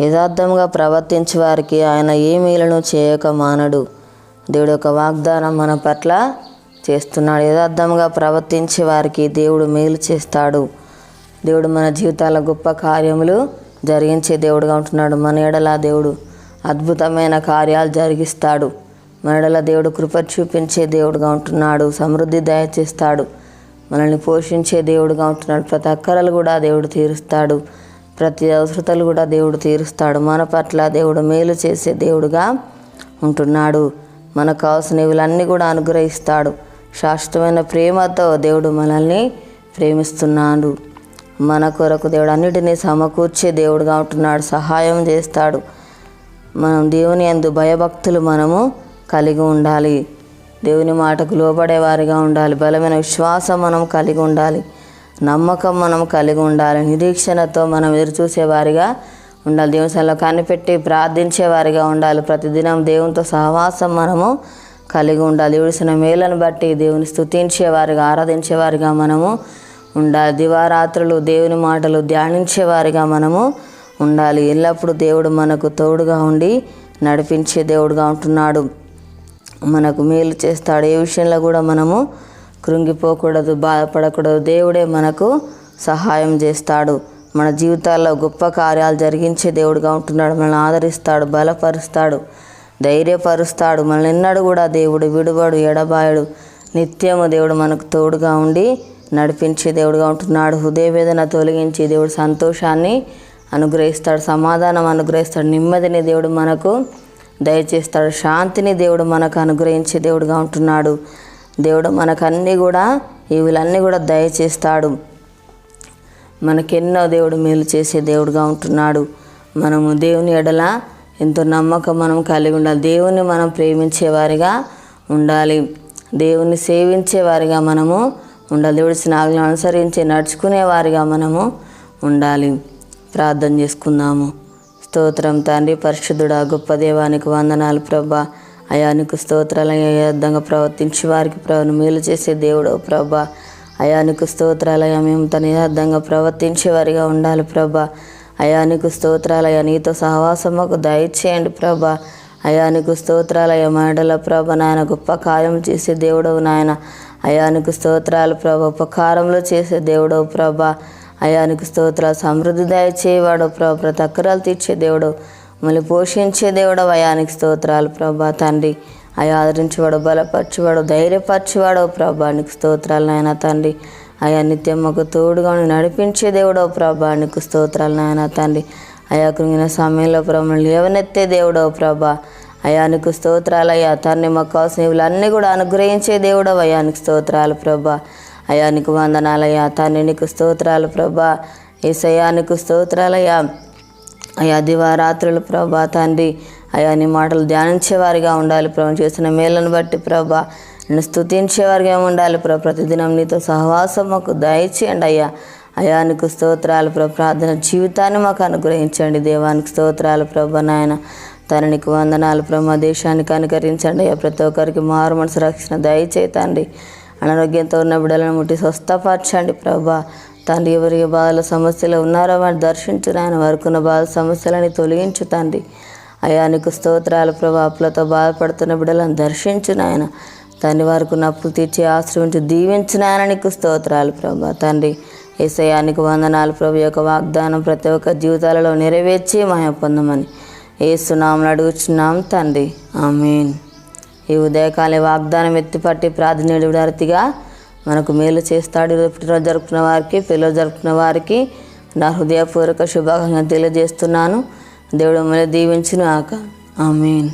యథార్థంగా ప్రవర్తించే వారికి ఆయన ఏ మేలును చేయక మానడు. దేవుడు ఒక వాగ్దానం మన పట్ల చేస్తున్నాడు. యథార్థంగా ప్రవర్తించే వారికి దేవుడు మేలు చేస్తాడు. దేవుడు మన జీవితాల గొప్ప కార్యములు జరిగించే దేవుడుగా ఉంటున్నాడు. మన ఎడల దేవుడు అద్భుతమైన కార్యాలు జరిగిస్తాడు. మన ఎడల దేవుడు కృప చూపించే దేవుడుగా ఉంటున్నాడు. సమృద్ధి దయచేస్తాడు. మనల్ని పోషించే దేవుడుగా ఉంటున్నాడు. ప్రతి అక్కరలు కూడా దేవుడు తీరుస్తాడు. ప్రతి అవసరతలు కూడా దేవుడు తీరుస్తాడు. మన పట్ల దేవుడు మేలు చేసే దేవుడుగా ఉంటున్నాడు. మనకు కావాల్సినవిలన్నీ కూడా అనుగ్రహిస్తాడు. శాశ్వతమైన ప్రేమతో దేవుడు మనల్ని ప్రేమిస్తున్నాడు. మన కొరకు దేవుడు అన్నిటినీ సమకూర్చే దేవుడుగా ఉంటున్నాడు. సహాయం చేస్తాడు. మనం దేవుని అందు భయభక్తులు మనము కలిగి ఉండాలి. దేవుని మాటకు లోబడేవారిగా ఉండాలి. బలమైన విశ్వాసం మనం కలిగి ఉండాలి. నమ్మకం మనం కలిగి ఉండాలి. నిరీక్షణతో మనం ఎదురుచూసేవారిగా ఉండాలి. దేవుని కనిపెట్టి ప్రార్థించే వారిగా ఉండాలి. ప్రతిదినం దేవునితో సహవాసం మనము కలిగి ఉండాలి. విడిసిన మేలను బట్టి దేవుని స్థుతించేవారిగా వారిగా ఆరాధించే వారిగా మనము ఉండాలి. దివారాత్రులు దేవుని మాటలు ధ్యానించేవారిగా మనము ఉండాలి. ఎల్లప్పుడూ దేవుడు మనకు తోడుగా ఉండి నడిపించే దేవుడుగా ఉంటున్నాడు. మనకు మేలు చేస్తాడు. ఏ విషయంలో కూడా మనము కృంగిపోకూడదు బాధపడకూడదు. దేవుడే మనకు సహాయం చేస్తాడు. మన జీవితాల్లో గొప్ప కార్యాలు జరిగించే దేవుడుగా ఉంటున్నాడు. మనల్ని ఆదరిస్తాడు బలపరుస్తాడు ధైర్యపరుస్తాడు. మనల్ని ఎన్నడూ కూడా దేవుడు విడుబడు ఎడబాయడు. నిత్యము దేవుడు మనకు తోడుగా ఉండి నడిపించే దేవుడుగా ఉంటున్నాడు. హృదయవేదన తొలగించి దేవుడు సంతోషాన్ని అనుగ్రహిస్తాడు సమాధానం అనుగ్రహిస్తాడు. నెమ్మదిని దేవుడు మనకు దయచేస్తాడు. శాంతిని దేవుడు మనకు అనుగ్రహించే దేవుడుగా ఉంటున్నాడు. దేవుడు మనకన్నీ కూడా ఇవిలన్నీ కూడా దయచేస్తాడు. మనకెన్నో దేవుడు మేలు చేసే దేవుడుగా ఉంటున్నాడు. మనము దేవుని ఎడల ఎంతో నమ్మకం మనం కలిగి ఉండాలి. దేవుని మనం ప్రేమించేవారిగా ఉండాలి. దేవుని సేవించేవారిగా మనము ఉండాలి. దేవుడి స్నాగులను అనుసరించి నడుచుకునే వారిగా మనము ఉండాలి. ప్రార్థన చేసుకుందాము. స్తోత్రం తండ్రి పరిశుద్ధుడా గొప్ప దేవానికి వందనాలు ప్రభా. అయానికి స్తోత్రాలు యథంగా ప్రవర్తించి వారికి ప్రభు మేలు చేసే దేవుడో ప్రభా. అయానికి స్తోత్రాలయ మేము తన యథంగా ప్రవర్తించే వారిగా ఉండాలి ప్రభా. అయానికి స్తోత్రాలయ నీతో సహవాసం మాకు దయచేయండి ప్రభా. అయానికి స్తోత్రాలయ మాటల ప్రభ నాయన గొప్ప కార్యం చేసే దేవుడవు నాయన. అయానికి స్తోత్రాలు ప్రభ. ఉపకారంలో చేసే దేవుడవు ప్రభా. అయానికి స్తోత్రాలు సమృద్ధి దయచేవాడు ప్రభ. ప్రతి అక్కరాలు తీర్చే దేవుడు. మళ్ళీ పోషించే దేవుడు వయానికి స్తోత్రాలు ప్రభా. తండ్రి అవి ఆదరించేవాడు బలపరచేవాడు ధైర్యపరచేవాడు ప్రభానికి స్తోత్రాలు నాయన తండ్రి. అయా నిత్యం మాకు తోడుగా నడిపించే దేవుడో ప్రభా స్తోత్రాలు నాయన తండ్రి. అయా కృంగిన సమయంలో ప్రభు లేవనెత్తే దేవుడో ప్రభా. అయానికి స్తోత్రాలు అయ్యా తండ్రి మాకు కావాల్సిన అన్నీ కూడా అనుగ్రహించే దేవుడో అయానికి స్తోత్రాలు ప్రభా. అయానికి వందనాలయ్యా తండ్రి నీకు స్తోత్రాలు ప్రభా. ఏసయానికి స్తోత్రాలయ్యా అయా దివారాత్రులు ప్రభా తండ్రి. అయా నీ మాటలు ధ్యానించేవారిగా ఉండాలి ప్రభు. చేసిన మేలను బట్టి ప్రభా నిన్ను స్థుతించేవారిగా ఉండాలి ప్రభు. ప్రతిదినం నీతో సహవాసం మాకు దయచేయండి అయ్యా. అయా నీకు స్తోత్రాలు ప్రభు. ప్రార్థన జీవితాన్ని మాకు అనుగ్రహించండి దేవానికి స్తోత్రాలు ప్రభు నాయన. తననికి వందనాలు ప్రభు. మా దేశానికి అనుకరించండి అయ్యా. ప్రతి ఒక్కరికి మారు మనసు రక్షణ దయచేతండి అనారోగ్యంతో ఉన్న బిడ్డలను ముట్టి స్వస్థపరచండి ప్రభా. తండ్రి ఎవరికి బాధల సమస్యలు ఉన్నారో వారిని దర్శించు నాయన వారికి బాధ సమస్యలని తొలగించు తండ్రి. అయా నీకు స్తోత్రాలు ప్రభా. అప్పులతో బాధపడుతున్న బిడ్డలను దర్శించు నాయన తండ్రి వారికి నప్పులు అప్పులు తీర్చి ఆశ్రయించి దీవించు నీకు స్తోత్రాలు ప్రభా. తండ్రి ఏసయానికి వందనాలు ప్రభు. యొక్క వాగ్దానం ప్రతి ఒక్క జీవితాలలో నెరవేర్చి మాయ పొందమని ఏసునామలు అడుగుచున్నాం తండ్రి. ఆమెన్. ఈ ఉదయకాలే వాగ్దానం ఎత్తిపట్టి ప్రార్థన విడారతిగా మనకు మేలు చేస్తాడు. ఈరోజు పుట్టినరోజు జరుపుకున్న వారికి పిల్లలు జరుపుకున్న వారికి నా హృదయపూర్వక శుభాకాంక్షలు తెలియజేస్తున్నాను. దేవుడు మళ్ళీ దీవించును ఆక ఆమెన్.